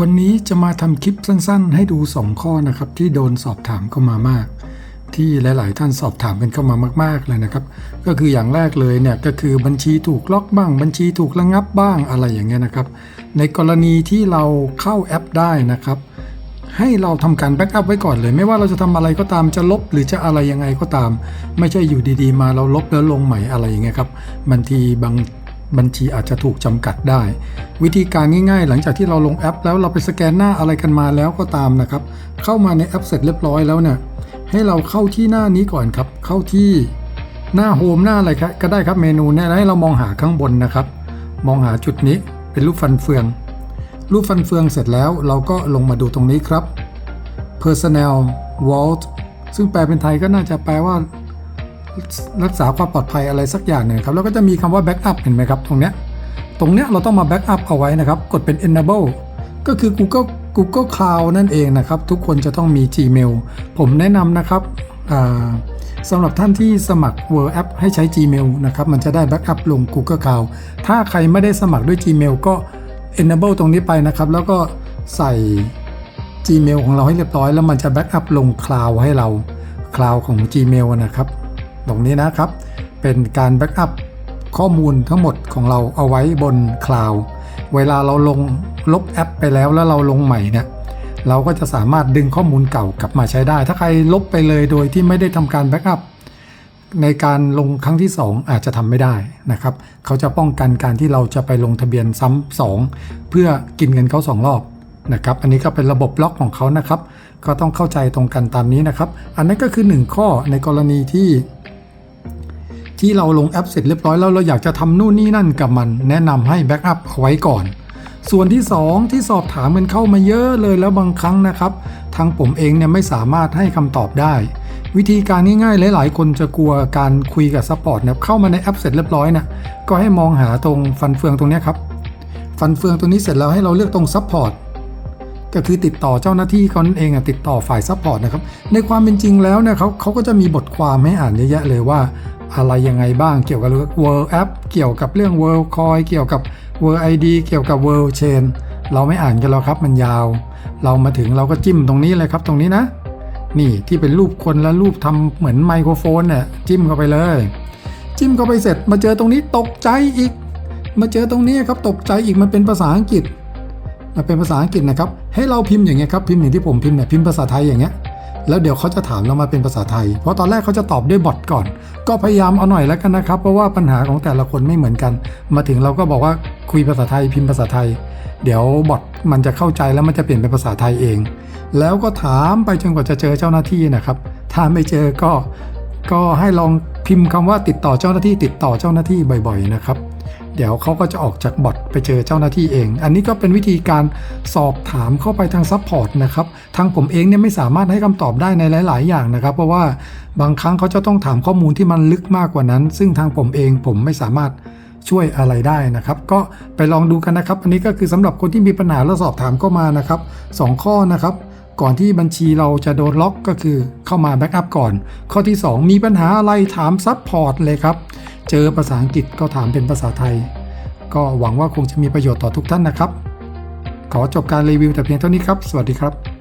วันนี้จะมาทำคลิปสั้น ๆ ให้ดู 2 ข้อนะครับ ที่โดนสอบถามเข้ามามาก ที่หลาย ๆ ท่านสอบถามกันเข้ามามาก ๆ เลยนะครับ ก็คืออย่างแรกเลยเนี่ยก็คือบัญชีถูกล็อกบ้าง บัญชีถูกระงับบ้างอะไรอย่างเงี้ยนะครับ ในกรณีที่เราเข้าแอปได้นะครับ ให้เราทำการแบ็กอัพไว้ก่อนเลย ไม่ว่าเราจะทำอะไรก็ตามจะลบหรือจะอะไรยังไงก็ตาม ไม่ใช่อยู่ดี ๆ มาเราลบแล้วลงใหม่อะไรอย่างเงี้ยครับบางทีบางบัญชีอาจจะถูกจำกัดได้ วิธีการง่ายๆ หลังจากที่เราลงแอป แล้วเราไปสแกนหน้าอะไรกันมาแล้วก็ตามนะครับ เข้ามาในแอปเสร็จเรียบร้อยแล้วเนี่ยให้เราเข้าที่หน้านี้ก่อนครับ เข้าที่หน้าโฮมหน้าอะไรครับก็ได้ครับเมนูเนี่ยให้เรามองหาข้างบนนะครับ มองหาจุดนี้เป็นรูปฟันเฟือง รูปฟันเฟืองเสร็จแล้วเราก็ลงมาดูตรงนี้ครับ personnel vault ซึ่งแปลเป็นไทยก็น่าจะแปลว่า รักษาความปลอดภัยอะไรสักอย่างหนึ่งครับ แล้วก็จะมีคำว่า backup เห็นไหมครับ ตรงเนี้ย ตรงเนี้ยเราต้องมา backup เอาไว้นะครับ กดเป็น enable ก็คือ Google Google Cloud นั่นเองนะครับ ทุกคนจะต้องมี Gmail ผมแนะนำนะครับสำหรับท่านที่สมัคร Word App ให้ใช้ Gmail นะครับ มันจะได้ backup ลง Google Cloud ถ้าใครไม่ได้สมัครด้วย Gmail ก็ enable ตรงนี้ไปนะครับ แล้วก็ใส่ Gmail ของเราให้เรียบร้อย แล้วมันจะ backup ลง Cloud ให้เรา Cloud ของ Gmail นะครับ ตรงนี้นะครับ เป็นการแบ็กอัพ ข้อมูลทั้งหมดของเราเอาไว้บนคลาวด์เวลาเราลงลบแอปไปแล้วแล้วเราลงใหม่เนี่ยเราก็จะสามารถดึงข้อมูลเก่ากลับมาใช้ได้ ถ้าใครลบไปเลยโดยที่ไม่ได้ทำการแบ็กอัพในการลงครั้งที่ 2 อาจจะทำไม่ได้นะครับ เขาจะป้องกันการที่เราจะไปลงทะเบียนซ้ำสองเพื่อกินเงินเขาสองรอบนะครับ อันนี้ก็เป็นระบบล็อกของเขานะครับ ก็ต้องเข้าใจตรงกันตามนี้นะครับ อันนั้นก็คือ 1 ข้อในกรณีที่ ที่เราลงแอปเสร็จเรียบร้อยแล้วเราอยากจะทำนู่นนี่นั่นกับมัน แนะนำให้แบ็กอัพเอาไว้ก่อน ส่วนที่ 2 ที่สอบถามมันเข้ามาเยอะเลยแล้วบางครั้งนะครับ ทางผมเองเนี่ยไม่สามารถให้คำตอบได้ วิธีการง่ายๆ หลายๆ คนจะกลัวการคุยกับซัพพอร์ตเนี่ยเข้ามาในแอปเสร็จเรียบร้อยนะก็ให้มองหาตรงฟันเฟืองตรงนี้ครับฟันเฟืองตรงนี้เสร็จแล้วให้เราเลือกตรงซัพพอร์ตก็คือติดต่อเจ้าหน้าที่เขาเองอะติดต่อฝ่ายซัพพอร์ตนะครับในความเป็นจริงแล้วเนี่ยเขาเขาก็จะมีบทความให้อ่านเยอะแยะเลยว่า อะไรยังไงบ้างเกี่ยวกับ World App เกี่ยวกับเรื่อง World Coin เกี่ยวกับ World ID เกี่ยวกับ World Chain เราไม่อ่านกันแล้วครับมันยาว เรามาถึงเราก็จิ้มตรงนี้เลยครับตรงนี้นะ นี่ที่เป็นรูปคนและรูปทำเหมือนไมโครโฟนเนี่ยจิ้มเข้าไปเลย จิ้มเข้าไปเสร็จมาเจอตรงนี้ตกใจอีก มาเจอตรงนี้ครับตกใจอีกมันเป็นภาษาอังกฤษมันเป็นภาษาอังกฤษนะครับ ให้เราพิมพ์อย่างเงี้ยครับพิมพ์อย่างที่ผมพิมพ์เนี่ยพิมพ์ภาษาไทยอย่างเงี้ย แล้วเดี๋ยวเขาจะถามเรามาเป็นภาษาไทย เพราะตอนแรกเขาจะตอบด้วยบอทก่อน ก็พยายามเอาหน่อยแล้วกันนะครับ เพราะว่าปัญหาของแต่ละคนไม่เหมือนกัน มาถึงเราก็บอกว่าคุยภาษาไทยพิมพ์ภาษาไทย เดี๋ยวบอทมันจะเข้าใจแล้วมันจะเปลี่ยนเป็นภาษาไทยเอง แล้วก็ถามไปจนกว่าจะเจอเจ้าหน้าที่นะครับ ถ้าไม่เจอก็ก็ให้ลองพิมพ์คำว่าติดต่อเจ้าหน้าที่ติดต่อเจ้าหน้าที่บ่อย ๆ นะครับ เดี๋ยวเขาก็จะออกจากบอทไปเจอเจ้าหน้าที่เอง อันนี้ก็เป็นวิธีการสอบถามเข้าไปทางซัพพอร์ตนะครับ ทางผมเองเนี่ยไม่สามารถให้คำตอบได้ในหลาย ๆ อย่างนะครับ เพราะว่าบางครั้งเขาจะต้องถามข้อมูลที่มันลึกมากกว่านั้น ซึ่งทางผมเองผมไม่สามารถช่วยอะไรได้นะครับ ก็ไปลองดูกันนะครับ อันนี้ก็คือสำหรับคนที่มีปัญหาแล้วสอบถามเข้ามานะครับสองข้อนะครับก่อนที่บัญชีเราจะโดนล็อกก็คือเข้ามาแบ็กอัพก่อน ข้อที่ 2 มีปัญหาอะไรถามซัพพอร์ตเลยครับ เจอภาษาอังกฤษก็ถามเป็นภาษาไทย ก็หวังว่าคงจะมีประโยชน์ต่อทุกท่านนะครับ ขอจบการรีวิวแต่เพียงเท่านี้ครับ สวัสดีครับ